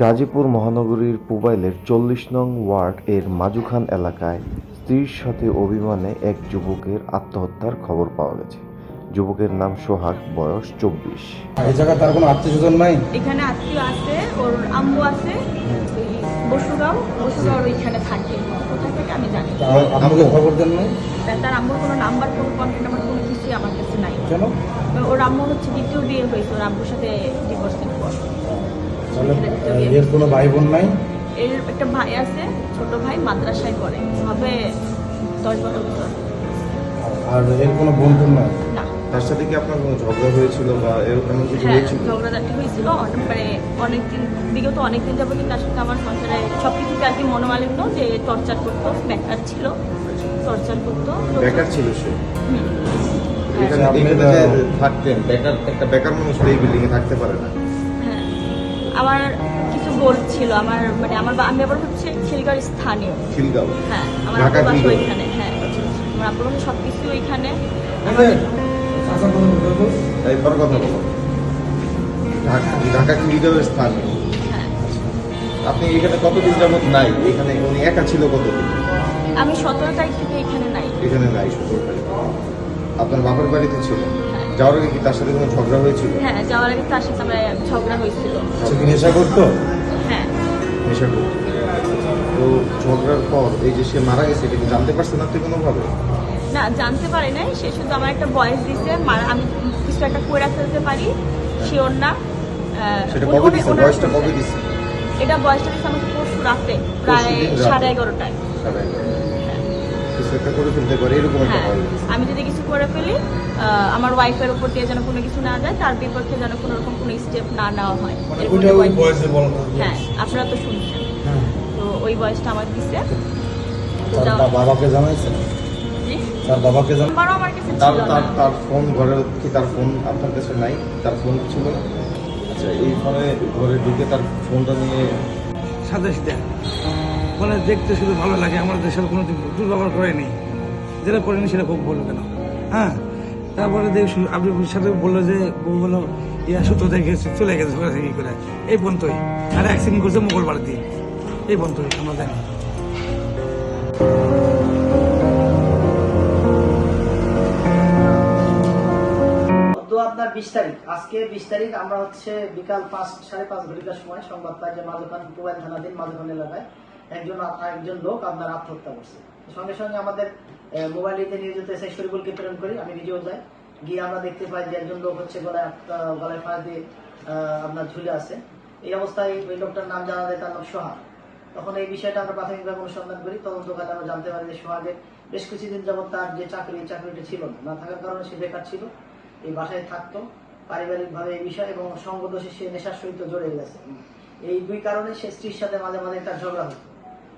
গাজীপুর মহানগরীর পুবাইলের চল্লিশ নং ওয়ার্ড এর মাজুখান এলাকায় স্ত্রীর সাথে অভিমানে এক যুবকের আত্মহত্যার খবর পাওয়া গেছে। যুবকের নাম সোহাগ বয়স চব্বিশ। এই জায়গায় তার কোনো আত্মীয় স্বজন নাই? এখানে আত্মীয় আছে ওর আম্মু আছে ওই বসুগাঁও ওইখানে থাকে। কোথায় থেকে আমি জানি। আম্মুকে খবর দেন নাই? তার আম্মুর কোনো নাম্বার কোনো কন্ট্যাক্ট নাম্বার কোনো কিছুই আমার কাছে নাই। কেন? ওর আম্মু হচ্ছে দ্বিতীয় বিয়ে হয়েছে ওর আব্বুর সাথে আহ, এর কোনো ভাই বোন নাই? এর একটা ভাই আছে ছোট ভাই মাদ্রাসায় পড়ে। হবে দশ বারো বছর আর এর কোনো বোন টোন নাই তার সাথে কি আপনার কোনো ঝগড়া হয়েছিল বা এরকম কিছু হ্যাঁ হয়েছিল? ঝগড়াঝাটি হয়েছিল। অনেক মানে অনেকদিন বিগত অনেকদিন যাব কিন্তু তার সাথে আমার সংসারে সব কিছুতে আর কি মনোমালিন্য যে টর্চার করতো বেকার ছিল। টর্চার করতো। বেকার ছিল সে? যে থাকতেন। বেকার একটা বেকার মানুষ এই বিল্ডিং এ থাকতে পারে না। আমার কিছু গোল ছিল আমার মানে আমার বা- আমি আবার হচ্ছে খিলগাঁও স্থানীয়। খিলগাঁও? হ্যাঁ আমার ঢাকা বাসা খিলগাঁও? ওইখানে হ্যাঁ। আমার বাসা সব কিছু ওইখানে কথা বলো। ঢাকা ঢাকা খিলগাঁওয়ের স্থান হ্যাঁ। আপনি এখানে কতদিন যাবত নাই? এখানে উনি একা ছিল কতদিন? আমি সতেরো তারিখ থেকে এখানে নাই। এখানে নাই। শুধু আপনার বাপের বাড়িতে ছিল? হ্যাঁ। যাওয়ার আগে কি তার সাথে কোনো ঝগড়া হয়েছিল? হ্যাঁ যাওয়ার আগে তার সাথে আমার ঝগড়া হয়েছিল। সে কি নেশা করতো? হ্যাঁ। নেশা করতো। তো ঝগড়ার পর এই যে সে মারা গেছে এটা কি জানতে পারছেন আপনি কোনোভাবে? না জানতে পারি নাই। সে শুধু আমার একটা বয়স দিছে। আমি কিছু একটা করে ফেলতে পারি। শিওর না। সেটা কবে ওনার- বয়সটা কবে দিচ্ছে এটা বয়সটা দিচ্ছে আমাকে পরশু রাতে প্রায় সাড়ে এগারোটায়। সাড়ে এগারো। কিছু একটা করে ফেলতে পারে এরকম একটা হ্যাঁ আমি যদি কিছু করে ফেলি আমার ওয়াইফের উপর দিয়ে যেন কোনো কিছু না যায় তার বিপক্ষে যেন কোনো রকম কোনো স্টেপ না নেওয়া হয় এরকম ওইটা ওই একটা বয়সে বলো না হ্যাঁ আপনারা তো শুনছেন। হ্যাঁ। তো ওই বয়সটা আমার তার বাবাকে জানাইছেন তার বাবাকে তার তার তার ফোন ঘরে কি তার ফোন আপনার কাছে নাই? তার ফোন ছিল? না আচ্ছা এই ফোনে ঘরে ঢুকে তার ফোনটা নিয়ে সাদা সিধা। মানে দেখতে শুধু ভালো লাগে, আমার দেশের কোনো দুর্ব্যবহার করেনি যেটা করেনি সেটা খুব বলল কেন হ্যাঁ? তারপরে দেখ আপনি সাথে বলল যে, বউ বলো ইয়া সূত্র দেখে চলে গেছে ঝগড়াঝাগি করে। এই পর্যন্তই আর অ্যাক্সিডেন্ট করছে মঙ্গলবার দিন। এই পর্যন্তই আমরা জানি। আপনার বিশ তারিখ। আজকে বিশ তারিখ, আমরা হচ্ছে বিকাল পাঁচ, সাড়ে পাঁচ ঘটিকার সময় সংবাদ পাই যে মাঝখান মোবাইল থানাধীন মাঝখান এলাকায় একজন একজন লোক আপনার আত্মহত্যা করছে। সঙ্গে সঙ্গে আমাদের আহ, মোবাইল ইতে নিয়োজিত এসে শরীফুলকে প্রেরণ করি আমি নিজেও যাই। গিয়ে আমরা দেখতে পাই যে একজন লোক হচ্ছে গলায় গলায় ফাঁস দিয়ে আপনার ঝুলে আছে। এই অবস্থায় ওই লোকটার নাম জানা যায় তার নাম সোহাগ তখন এই বিষয়টা আমরা প্রাথমিকভাবে অনুসন্ধান করি। তদন্তকালে আমরা জানতে পারি যে সোহাগের বেশ কিছুদিন যাবত তার যে চাকরি চাকরিটা ছিল না। না থাকার কারণে সে বেকার ছিল এই বাসায় থাকতো। পারিবারিক ভাবে এই বিষয় এবং সঙ্গদোষে সে নেশার সহিত জড়িয়ে গেছে। এই দুই কারণে সে স্ত্রীর সাথে মাঝে মাঝে একটা ঝগড়া হতো।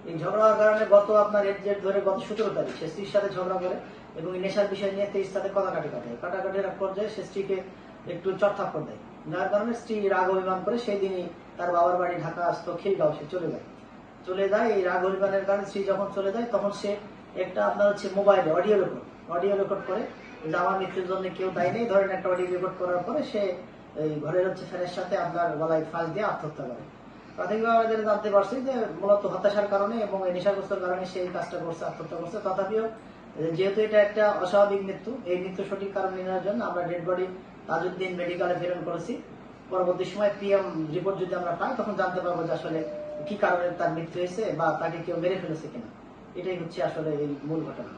এই ঝগড়া হওয়ার কারণে গত আপনার এর জেট ধরে গত সতেরো তারিখ, সে স্ত্রীর সাথে ঝগড়া করে এবং এই নেশার বিষয় নিয়ে তেইশ সাথে কাটাকাটি কাটে কাটাকাটির এক পর্যায়ে সে স্ত্রীকে একটু চটথাপ্পড় দেয়। যার কারণে স্ত্রী রাগ অভিমান করে সেই দিনই তার বাবার বাড়ি ঢাকা আসতো খিলগাঁও সে চলে যায়। চলে যায়, এই রাগ অভিমানের কারণে স্ত্রী যখন চলে যায়, তখন সে একটা আপনার হচ্ছে মোবাইলে অডিও রেকর্ড অডিও রেকর্ড করে যে আমার মৃত্যুর জন্য কেউ দায়ী নেই। ধরেন একটা অডিও রেকর্ড করার পরে সে এই ঘরের হচ্ছে ফ্যানের সাথে আপনার গলায় ফাঁস দিয়ে আত্মহত্যা করে। প্রাথমিকভাবে জানতে পারছি যে মূলত হতাশার কারণে এবং নেশাগ্রস্তর কারণে সে এই কাজটা করছে, আত্মহত্যা করছে। তথাপিও যেহেতু এটা একটা অস্বাভাবিক মৃত্যু, এই মৃত্যু সঠিক কারণ নির্ণয়ের জন্য আমরা ডেড বডি তাজউদ্দিন মেডিকেলে প্রেরণ করেছি। পরবর্তী সময় পিএম রিপোর্ট যদি আমরা পাই, তখন জানতে পারব যে আসলে কি কারণে তার মৃত্যু হয়েছে বা তাকে কেউ মেরে ফেলেছে কিনা। এটাই হচ্ছে আসলে এই মূল ঘটনা।